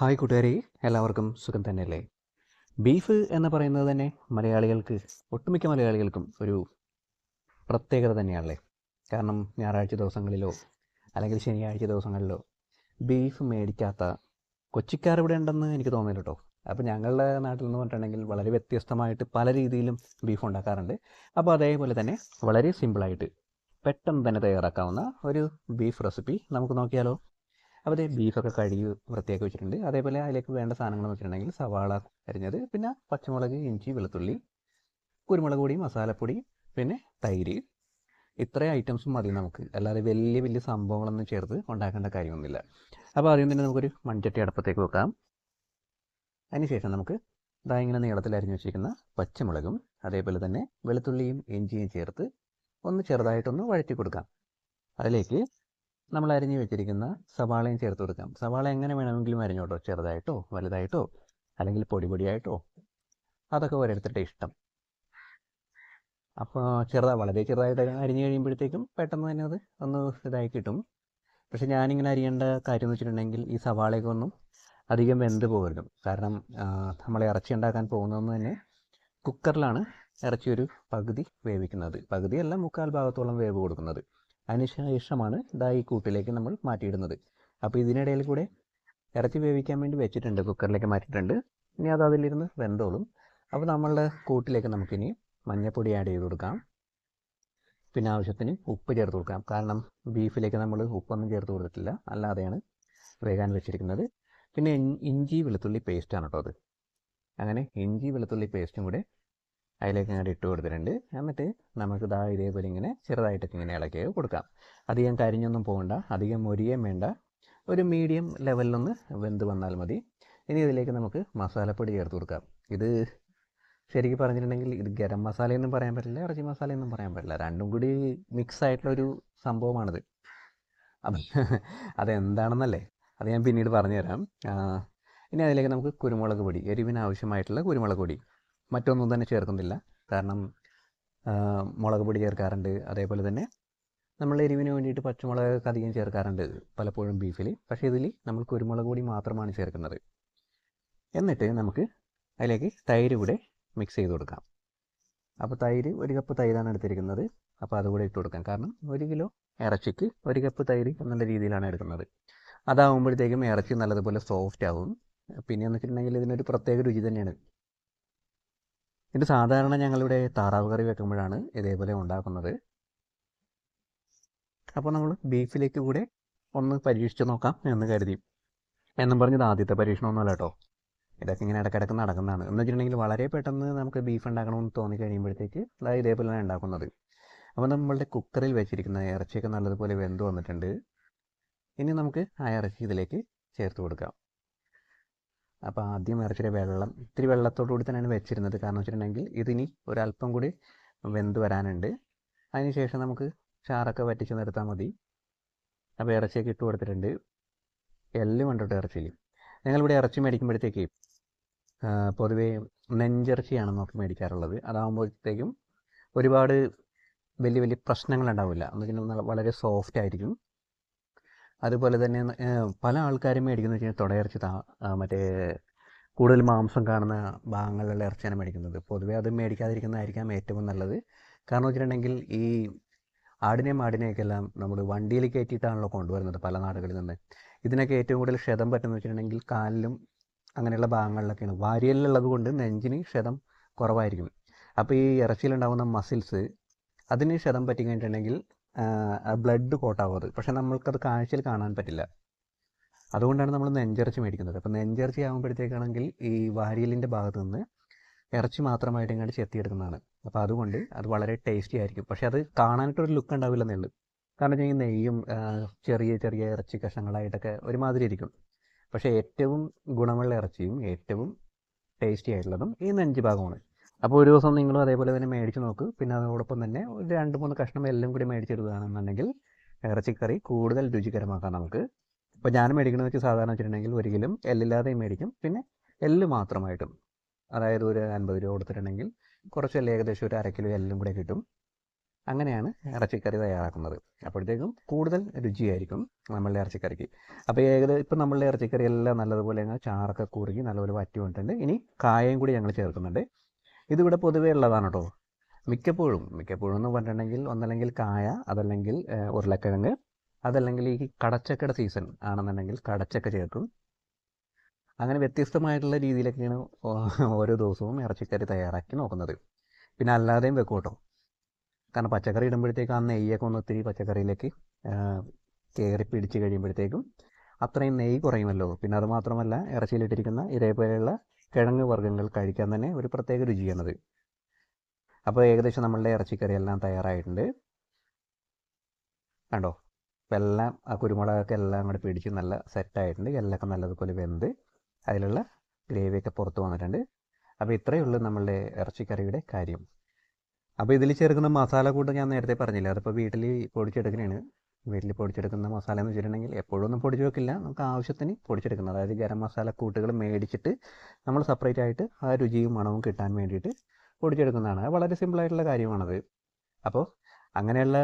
Hi കൂട്ടുകാരെ എല്ലാവർക്കും സുഖം തന്നെയല്ലേ? ബീഫ് എന്ന് പറയുന്നത് തന്നെ മലയാളികൾക്ക് ഒട്ടുമിക്ക മലയാളികൾക്കും ഒരു പ്രത്യേകത തന്നെയാണല്ലേ? കാരണം ഞായറാഴ്ച ദിവസങ്ങളിലോ അല്ലെങ്കിൽ ശനിയാഴ്ച ദിവസങ്ങളിലോ ബീഫ് മേടിക്കാത്ത കൊച്ചിക്കാർ ഇവിടെ ഉണ്ടെന്ന് എനിക്ക് തോന്നുന്നില്ല കേട്ടോ. അപ്പോൾ ഞങ്ങളുടെ നാട്ടിൽ നിന്ന് പറഞ്ഞിട്ടുണ്ടെങ്കിൽ വളരെ വ്യത്യസ്തമായിട്ട് പല രീതിയിലും ബീഫ് ഉണ്ടാക്കാറുണ്ട്. അപ്പോൾ അതേപോലെ തന്നെ വളരെ സിമ്പിളായിട്ട് പെട്ടെന്ന് തന്നെ തയ്യാറാക്കാവുന്ന ഒരു ബീഫ് റെസിപ്പി നമുക്ക് നോക്കിയാലോ. അപ്പോൾ അതേ ബീഫൊക്കെ കഴുകി വൃത്തിയാക്കി വെച്ചിട്ടുണ്ട്. അതേപോലെ അതിലേക്ക് വേണ്ട സാധനങ്ങൾ വെച്ചിട്ടുണ്ടെങ്കിൽ സവാള അരിഞ്ഞത് പിന്നെ പച്ചമുളക് ഇഞ്ചി വെളുത്തുള്ളി കുരുമുളക് പൊടി മസാലപ്പൊടി പിന്നെ തൈര്. ഇത്രയും ഐറ്റംസും മതി നമുക്ക്. അല്ലാതെ വലിയ വലിയ സംഭവങ്ങളൊന്നും ചേർത്ത് ഉണ്ടാക്കേണ്ട കാര്യമൊന്നുമില്ല. അപ്പോൾ ആദ്യം തന്നെ നമുക്കൊരു മൺചട്ടി അടുപ്പത്തേക്ക് വെക്കാം. അതിനുശേഷം നമുക്ക് ഇതാ ഇങ്ങനെ നീളത്തിൽ അരിഞ്ഞു വെച്ചിരിക്കുന്ന പച്ചമുളകും അതേപോലെ തന്നെ വെളുത്തുള്ളിയും ഇഞ്ചിയും ചേർത്ത് ഒന്ന് ചെറുതായിട്ടൊന്ന് വഴറ്റി കൊടുക്കാം. അതിലേക്ക് നമ്മൾ അരിഞ്ഞു വെച്ചിരിക്കുന്ന സവാളയും ചേർത്ത് കൊടുക്കാം. സവാള എങ്ങനെ വേണമെങ്കിലും അരിഞ്ഞോട്ടോ ചെറുതായിട്ടോ വലുതായിട്ടോ അല്ലെങ്കിൽ പൊടി പൊടിയായിട്ടോ അതൊക്കെ ഓരോരുത്തരുടെ ഇഷ്ടം. അപ്പോൾ ചെറുതാ വളരെ ചെറുതായിട്ട് അരിഞ്ഞു കഴിയുമ്പോഴത്തേക്കും പെട്ടെന്ന് തന്നെ അത് ഒന്ന് ഇതായി കിട്ടും. പക്ഷെ ഞാനിങ്ങനെ അരിയേണ്ട കാര്യം എന്ന് വെച്ചിട്ടുണ്ടെങ്കിൽ ഈ സവാളയൊക്കെ ഒന്നും അധികം വെന്ത് പോകരുത്. കാരണം നമ്മൾ ഇറച്ചി ഉണ്ടാക്കാൻ പോകുന്നതെന്ന് തന്നെ കുക്കറിലാണ് ഇറച്ചി ഒരു പകുതി വേവിക്കുന്നത്. പകുതിയല്ല മുക്കാൽ ഭാഗത്തോളം വേവ് കൊടുക്കുന്നത്. അതിനുശേഷമാണ് ഇതാ ഈ കൂട്ടിലേക്ക് നമ്മൾ മാറ്റിയിടുന്നത്. അപ്പോൾ ഇതിനിടയിൽ കൂടെ ഇറച്ചി വേവിക്കാൻ വേണ്ടി വെച്ചിട്ടുണ്ട് കുക്കറിലേക്ക് മാറ്റിയിട്ടുണ്ട്. ഇനി അത് അതിലിരുന്ന് വെന്തോളും. അപ്പോൾ നമ്മളുടെ കൂട്ടിലേക്ക് നമുക്കിനി മഞ്ഞപ്പൊടി ആഡ് ചെയ്ത് കൊടുക്കാം. പിന്നെ ആവശ്യത്തിന് ഉപ്പ് ചേർത്ത് കൊടുക്കാം. കാരണം ബീഫിലേക്ക് നമ്മൾ ഉപ്പൊന്നും ചേർത്ത് കൊടുത്തിട്ടില്ല. അല്ലാതെയാണ് വേകാൻ വെച്ചിരിക്കുന്നത്. പിന്നെ ഇഞ്ചി വെളുത്തുള്ളി പേസ്റ്റാണ് കേട്ടോ അത്. അങ്ങനെ ഇഞ്ചി വെളുത്തുള്ളി പേസ്റ്റും കൂടെ അതിലേക്ക് അങ്ങോട്ട് ഇട്ട് കൊടുത്തിട്ടുണ്ട്. എന്നിട്ട് നമുക്ക് ഇതാ ഇതേപോലെ ഇങ്ങനെ ചെറുതായിട്ടൊക്കെ ഇങ്ങനെ ഇളക്കി കൊടുക്കാം. അധികം കരിഞ്ഞൊന്നും പോകണ്ട. അധികം മൊരിയേം വേണ്ട. ഒരു മീഡിയം ലെവലിലൊന്ന് വെന്ത് വന്നാൽ മതി. ഇനി ഇതിലേക്ക് നമുക്ക് മസാലപ്പൊടി ചേർത്ത് കൊടുക്കാം. ഇത് ശരിക്കും പറഞ്ഞിട്ടുണ്ടെങ്കിൽ ഇത് ഗരം മസാലയൊന്നും പറയാൻ പറ്റില്ല ഇറച്ചി മസാലയൊന്നും പറയാൻ പറ്റില്ല. രണ്ടും കൂടി മിക്സ് ആയിട്ടുള്ളൊരു സംഭവമാണിത്. അപ്പം അതെന്താണെന്നല്ലേ? അത് ഞാൻ പിന്നീട് പറഞ്ഞുതരാം. ഇനി അതിലേക്ക് നമുക്ക് കുരുമുളക് പൊടി എരിവിന് ആവശ്യമായിട്ടുള്ള കുരുമുളക് പൊടി. മറ്റൊന്നും തന്നെ ചേർക്കുന്നില്ല. കാരണം മുളക് പൊടി ചേർക്കാറുണ്ട്. അതേപോലെ തന്നെ നമ്മൾ എരിവിന് വേണ്ടിയിട്ട് പച്ചമുളക് അധികം ചേർക്കാറുണ്ട് പലപ്പോഴും ബീഫിൽ പക്ഷേ ഇതിൽ നമ്മൾ കുരുമുളക് പൊടി മാത്രമാണ് ചേർക്കുന്നത്. എന്നിട്ട് നമുക്ക് അതിലേക്ക് തൈര് കൂടെ മിക്സ് ചെയ്ത് കൊടുക്കാം. അപ്പോൾ തൈര് ഒരു കപ്പ് തൈരാണ് എടുത്തിരിക്കുന്നത്. അപ്പോൾ അതുകൂടെ ഇട്ട് കൊടുക്കാം. കാരണം ഒരു കിലോ ഇറച്ചിക്ക് ഒരു കപ്പ് തൈര് എന്നുള്ള രീതിയിലാണ് എടുക്കുന്നത്. അതാവുമ്പോഴത്തേക്കും ഇറച്ചി നല്ലതുപോലെ സോഫ്റ്റ് ആവും. പിന്നെ എന്ന് വെച്ചിട്ടുണ്ടെങ്കിൽ ഇതിനൊരു പ്രത്യേക രുചി തന്നെയാണ്. ഇത് സാധാരണ ഞങ്ങളിവിടെ താറാവ് കറി വെക്കുമ്പോഴാണ് ഇതേപോലെ ഉണ്ടാക്കുന്നത്. അപ്പോൾ നമ്മൾ ബീഫിലേക്ക് കൂടെ ഒന്ന് പരീക്ഷിച്ച് നോക്കാം എന്ന് കരുതി. എന്നും പറഞ്ഞത് ആദ്യത്തെ പരീക്ഷണമൊന്നുമല്ല കേട്ടോ. ഇതൊക്കെ ഇങ്ങനെ ഇടക്കിടക്ക് നടക്കുന്നതാണ്. എന്ന് വെച്ചിട്ടുണ്ടെങ്കിൽ വളരെ പെട്ടെന്ന് നമുക്ക് ബീഫ് ഉണ്ടാക്കണമെന്ന് തോന്നി കഴിയുമ്പോഴത്തേക്ക് അതായത് ഇതേപോലെയാണ് ഉണ്ടാക്കുന്നത്. അപ്പോൾ നമ്മളുടെ കുക്കറിൽ വെച്ചിരിക്കുന്ന ഇറച്ചിയൊക്കെ നല്ലതുപോലെ വെന്ത് വന്നിട്ടുണ്ട്. ഇനി നമുക്ക് ആ ഇറച്ചി ഇതിലേക്ക് ചേർത്ത് കൊടുക്കാം. അപ്പോൾ ആദ്യം ഇറച്ചിയുടെ വെള്ളം ഇത്തിരി വെള്ളത്തോടു കൂടി തന്നെയാണ് വെച്ചിരുന്നത്. കാരണം വെച്ചിട്ടുണ്ടെങ്കിൽ ഇതിനി ഒരല്പം കൂടി വെന്ത് വരാനുണ്ട്. അതിനുശേഷം നമുക്ക് ചാറൊക്കെ വറ്റിച്ച് നിർത്താൽ മതി. അപ്പോൾ ഇറച്ചിയൊക്കെ ഇട്ട് കൊടുത്തിട്ടുണ്ട്. എല്ലും കണ്ടിട്ട് ഇറച്ചിയിൽ ഞങ്ങളിവിടെ ഇറച്ചി മേടിക്കുമ്പോഴത്തേക്ക് പൊതുവേ നെഞ്ചിറച്ചിയാണ് നമുക്ക് മേടിക്കാറുള്ളത്. അതാകുമ്പോഴത്തേക്കും ഒരുപാട് വലിയ വലിയ പ്രശ്നങ്ങളുണ്ടാവില്ല എന്ന് വെച്ചിട്ടുണ്ടെങ്കിൽ വളരെ സോഫ്റ്റ് ആയിരിക്കും. അതുപോലെ തന്നെ പല ആൾക്കാരും മേടിക്കുന്ന വെച്ച് കഴിഞ്ഞാൽ തുടയിറച്ചി താ മറ്റേ കൂടുതൽ മാംസം കാണുന്ന ഭാഗങ്ങളിലുള്ള ഇറച്ചിയാണ് മേടിക്കുന്നത്. പൊതുവേ അത് മേടിക്കാതിരിക്കുന്നതായിരിക്കാം ഏറ്റവും നല്ലത്. കാരണം വെച്ചിട്ടുണ്ടെങ്കിൽ ഈ ആടിനെയും മാടിനെയൊക്കെ എല്ലാം നമ്മൾ വണ്ടിയിൽ കയറ്റിയിട്ടാണല്ലോ കൊണ്ടുവരുന്നത് പല നാടുകളിൽ നിന്ന്. ഇതിനൊക്കെ ഏറ്റവും കൂടുതൽ ക്ഷതം പറ്റുന്ന വെച്ചിട്ടുണ്ടെങ്കിൽ കാലിലും അങ്ങനെയുള്ള ഭാഗങ്ങളിലൊക്കെയാണ്. വാരിയലുള്ളത് കൊണ്ട് നെഞ്ചിന് ക്ഷതം കുറവായിരിക്കും. അപ്പോൾ ഈ ഇറച്ചിയിലുണ്ടാകുന്ന മസിൽസ് അതിന് ക്ഷതം പറ്റി കഴിഞ്ഞിട്ടുണ്ടെങ്കിൽ ബ്ലഡ് കോട്ടാവും അത് പക്ഷേ നമ്മൾക്കത് കാഴ്ചയിൽ കാണാൻ പറ്റില്ല. അതുകൊണ്ടാണ് നമ്മൾ നെഞ്ചിറച്ചി മേടിക്കുന്നത്. അപ്പം നെഞ്ചിറച്ചി ആകുമ്പോഴത്തേക്കാണെങ്കിൽ ഈ വാരിയലിന്റെ ഭാഗത്ത് നിന്ന് ഇറച്ചി മാത്രമായിട്ട് ഇങ്ങോട്ട് ചെത്തിയെടുക്കുന്നതാണ്. അപ്പോൾ അതുകൊണ്ട് അത് വളരെ ടേസ്റ്റി ആയിരിക്കും. പക്ഷേ അത് കാണാനായിട്ടൊരു ലുക്ക് ഉണ്ടാവില്ല ഉള്ളൂ കാരണം വെച്ചാൽ നെയ്യും ചെറിയ ചെറിയ ഇറച്ചി കഷ്ണങ്ങളായിട്ടൊക്കെ ഒരുമാതിരി ഇരിക്കും. പക്ഷേ ഏറ്റവും ഗുണമുള്ള ഇറച്ചിയും ഏറ്റവും ടേസ്റ്റി ആയിട്ടുള്ളതും ഈ നെഞ്ച് ഭാഗമാണ്. അപ്പോൾ ഒരു ദിവസം നിങ്ങളും അതേപോലെ തന്നെ മേടിച്ച് നോക്ക്. പിന്നെ അതോടൊപ്പം തന്നെ ഒരു രണ്ട് മൂന്ന് കഷ്ണം എല്ലാം കൂടി മേടിച്ചെടുക്കുകയാണെന്നുണ്ടെങ്കിൽ ഇറച്ചിക്കറി കൂടുതൽ രുചികരമാക്കാം നമുക്ക്. ഇപ്പോൾ ഞാൻ മേടിക്കുന്നത് വെച്ച് സാധാരണ വെച്ചിട്ടുണ്ടെങ്കിൽ ഒരിക്കലും എല്ലില്ലാതെയും മേടിക്കും. പിന്നെ എല്ല് മാത്രമായിട്ടും. അതായത് ഒരു അൻപത് രൂപ കൊടുത്തിട്ടുണ്ടെങ്കിൽ കുറച്ച് ഏകദേശം ഒരു അര കിലോ എല്ലും കൂടെ കിട്ടും. അങ്ങനെയാണ് ഇറച്ചിക്കറി തയ്യാറാക്കുന്നത്. അപ്പോഴത്തേക്കും കൂടുതൽ രുചിയായിരിക്കും നമ്മളുടെ ഇറച്ചിക്കറിക്ക്. അപ്പോൾ ഏകദേശം ഇപ്പം നമ്മളുടെ ഇറച്ചിക്കറി എല്ലാം നല്ലതുപോലെ അങ്ങ് ചാറൊക്കെ കുറുകി നല്ലപോലെ വറ്റി കൊണ്ടിട്ടുണ്ട് ഇനി കായയും കൂടി ഞങ്ങൾ ചേർക്കുന്നുണ്ട്. ഇതിവിടെ പൊതുവേ ഉള്ളതാണ് കേട്ടോ മിക്കപ്പോഴും മിക്കപ്പോഴും എന്ന് പറഞ്ഞിട്ടുണ്ടെങ്കിൽ ഒന്നല്ലെങ്കിൽ കായ അതല്ലെങ്കിൽ ഉരുളക്കിഴങ്ങ് അതല്ലെങ്കിൽ ഈ കടച്ചക്കയുടെ സീസൺ ആണെന്നുണ്ടെങ്കിൽ കടച്ചക്ക ചേർക്കും. അങ്ങനെ വ്യത്യസ്തമായിട്ടുള്ള രീതിയിലൊക്കെയാണ് ഓരോ ദിവസവും ഇറച്ചിക്കറി തയ്യാറാക്കി നോക്കുന്നത്. പിന്നെ അല്ലാതെയും വെക്കും കേട്ടോ കാരണം പച്ചക്കറി ഇടുമ്പോഴത്തേക്ക് ആ നെയ്യൊക്കെ ഒന്ന് ഒത്തിരി പച്ചക്കറിയിലേക്ക് കയറി പിടിച്ച് കഴിയുമ്പോഴത്തേക്കും അത്രയും നെയ്യ് കുറയുമല്ലോ. പിന്നെ അത് മാത്രമല്ല ഇറച്ചിയിലിട്ടിരിക്കുന്ന ഇതേപോലെയുള്ള കിഴങ്ങ് വർഗങ്ങൾ കഴിക്കാൻ തന്നെ ഒരു പ്രത്യേക രുചിയാണത് അപ്പോൾ ഏകദേശം നമ്മളുടെ ഇറച്ചിക്കറി എല്ലാം തയ്യാറായിട്ടുണ്ട്. കണ്ടോ? എല്ലാം ആ കുരുമുളകൊക്കെ എല്ലാം കൂടെ പിടിച്ച് നല്ല സെറ്റായിട്ടുണ്ട്. എല്ലൊക്കെ നല്ലതുപോലെ വെന്ത് അതിലുള്ള ഗ്രേവിയൊക്കെ പുറത്ത് വന്നിട്ടുണ്ട്. അപ്പോൾ ഇത്രയേ ഉള്ളൂ നമ്മളുടെ ഇറച്ചിക്കറിയുടെ കാര്യം. അപ്പോൾ ഇതിൽ ചേർക്കുന്ന മസാല കൂട്ട് ഞാൻ നേരത്തെ പറഞ്ഞില്ല? അതിപ്പോൾ വീട്ടിൽ പൊടിച്ചെടുക്കുന്നതാണ് വീട്ടിൽ പൊടിച്ചെടുക്കുന്ന മസാല എന്ന് വെച്ചിട്ടുണ്ടെങ്കിൽ എപ്പോഴും ഒന്നും പൊടിച്ച് വെക്കില്ല. നമുക്ക് ആവശ്യത്തിന് പൊടിച്ചെടുക്കുന്നത് അതായത് ഗരം മസാല കൂട്ടുകൾ മേടിച്ചിട്ട് നമ്മൾ സെപ്പറേറ്റ് ആയിട്ട് ആ രുചിയും മണവും കിട്ടാൻ വേണ്ടിയിട്ട് പൊടിച്ചെടുക്കുന്നതാണ്. വളരെ സിമ്പിളായിട്ടുള്ള കാര്യമാണത്. അപ്പോൾ അങ്ങനെയുള്ള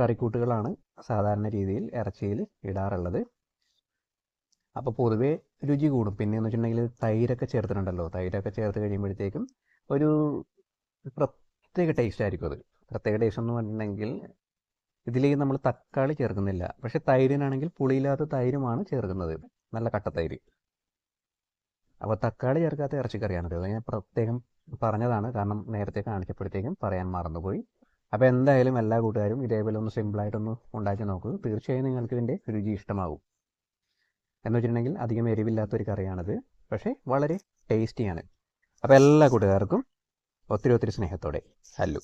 കറിക്കൂട്ടുകളാണ് സാധാരണ രീതിയിൽ ഇറച്ചിയിൽ ഇടാറുള്ളത്. അപ്പോൾ പൊതുവേ രുചി കൂടും. പിന്നെ എന്ന് വെച്ചിട്ടുണ്ടെങ്കിൽ തൈരൊക്കെ ചേർത്തിട്ടുണ്ടല്ലോ. തൈരൊക്കെ ചേർത്ത് കഴിയുമ്പോഴത്തേക്കും ഒരു പ്രത്യേക ടേസ്റ്റ് ആയിരിക്കും അത്. പ്രത്യേക ടേസ്റ്റ് എന്ന് പറഞ്ഞിട്ടുണ്ടെങ്കിൽ ഇതിലേക്ക് നമ്മൾ തക്കാളി ചേർക്കുന്നില്ല. പക്ഷെ തൈരിനാണെങ്കിൽ പുളിയില്ലാത്ത തൈരുമാണ് ചേർക്കുന്നത്. നല്ല കട്ടത്തൈര് അപ്പോൾ തക്കാളി ചേർക്കാത്ത ഇറച്ചിക്കറിയാണത് അത് ഞാൻ പ്രത്യേകം പറഞ്ഞതാണ്. കാരണം നേരത്തെ കാണിച്ചപ്പോഴത്തേക്കും പറയാൻ മറന്നുപോയി. അപ്പോൾ എന്തായാലും എല്ലാ കൂട്ടുകാരും ഇതേപോലെ ഒന്ന് സിമ്പിളായിട്ടൊന്ന് ഉണ്ടാക്കി നോക്കൂ. തീർച്ചയായും നിങ്ങൾക്ക് ഇതിന്റെ രുചി ഇഷ്ടമാകും. എന്ന് വെച്ചിട്ടുണ്ടെങ്കിൽ അധികം എരിവില്ലാത്തൊരു കറിയാണിത്. പക്ഷേ വളരെ ടേസ്റ്റിയാണ്. അപ്പോൾ എല്ലാ കൂട്ടുകാർക്കും ഒത്തിരി ഒത്തിരി സ്നേഹത്തോടെ. ഹലോ.